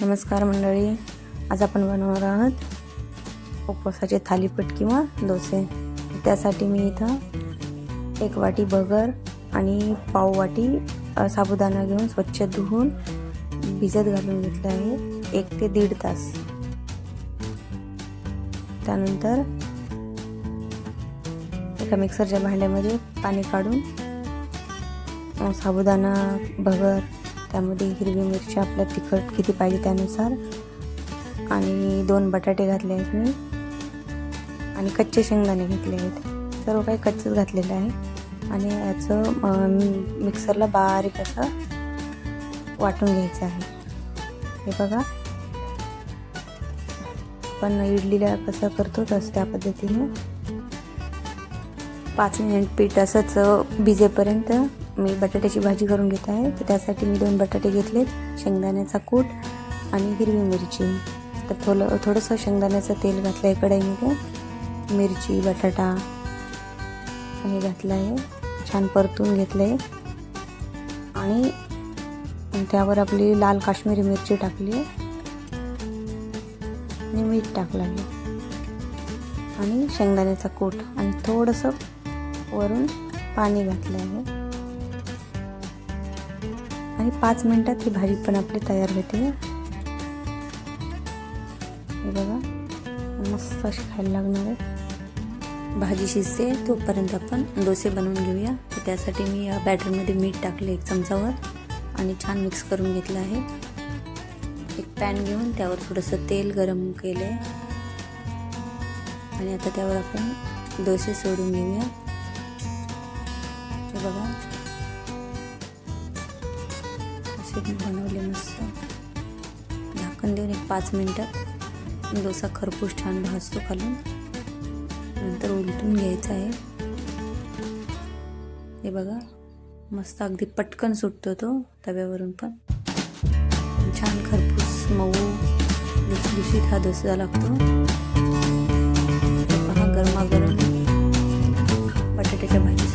नमस्कार मंडळी. आज आपण बनवणार आहोत उपवासाचे थालीपीठ किंवा डोसे. त्यासाठी मी इथं एक वाटी बगर आणि पाव वाटी साबुदाणा घेऊन स्वच्छ धुवून भिजत घालून घेतलं आहे. एक ते दीड तास. त्यानंतर एका मिक्सरच्या भांड्यामध्ये पाणी काढून साबुदाणा भगर त्यामध्ये हिरवी मिरची आपल्या तिखट किती पाहिजे त्यानुसार. आणि दोन बटाटे घातले आहेत मी. आणि कच्चे शेंगदाणे घेतले आहेत. सर्व काही कच्चंच घातलेलं आहे. आणि याचं मिक्सरला बारीक असं वाटून घ्यायचं आहे. हे बघा. पण इडलीला कसं करतो तसं त्या पद्धतीने. पाच मिनिट पीठ असंच भिजेपर्यंत मी बटाट्याची भाजी करून घेत आहे. तर त्यासाठी मी दोन बटाटे घेतलेत. शेंगदाण्याचा कूट आणि हिरवी मिरची. तर थोडं थोडंसं शेंगदाण्याचं तेल घातलं आहे कढईमध्ये. मिरची बटाटा हे घातलं आहे छान परतून घेतलं आहे आणि त्यावर आपली लाल काश्मीरी मिरची टाकली आहे. आणि मीठ टाकलं आहे. आणि शेंगदाण्याचा कूट आणि थोडंसं वरून पाणी घातलं आहे आणि पाच मिनटात ही भाजी पण आपली तयार होते. हे बघा मस्त अशी खायला लागणार आहे. भाजी शिजते तोपर्यंत आपण डोसे बनवून घेऊया. तर त्यासाठी मी या बॅटरमध्ये मीठ टाकले एक चमचावर आणि छान मिक्स करून घेतलं आहे. एक पॅन घेऊन त्यावर थोडंसं तेल गरम केलं आहे आणि आता त्यावर आपण डोसे सोडून घेऊया. मी बनवले मस्त. झाकण देऊन एक पाच मिनटात डोसा खरपूस छान भाजतो खालून. नंतर उलटून घ्यायचा आहे. हे बघा मस्त अगदी पटकन सुटतो तो तव्यावरून पण. छान खरपूस मऊ लुसलुशीत हा डोसा लागतो. पहा गरमागरम बटाट्याच्या भाजी.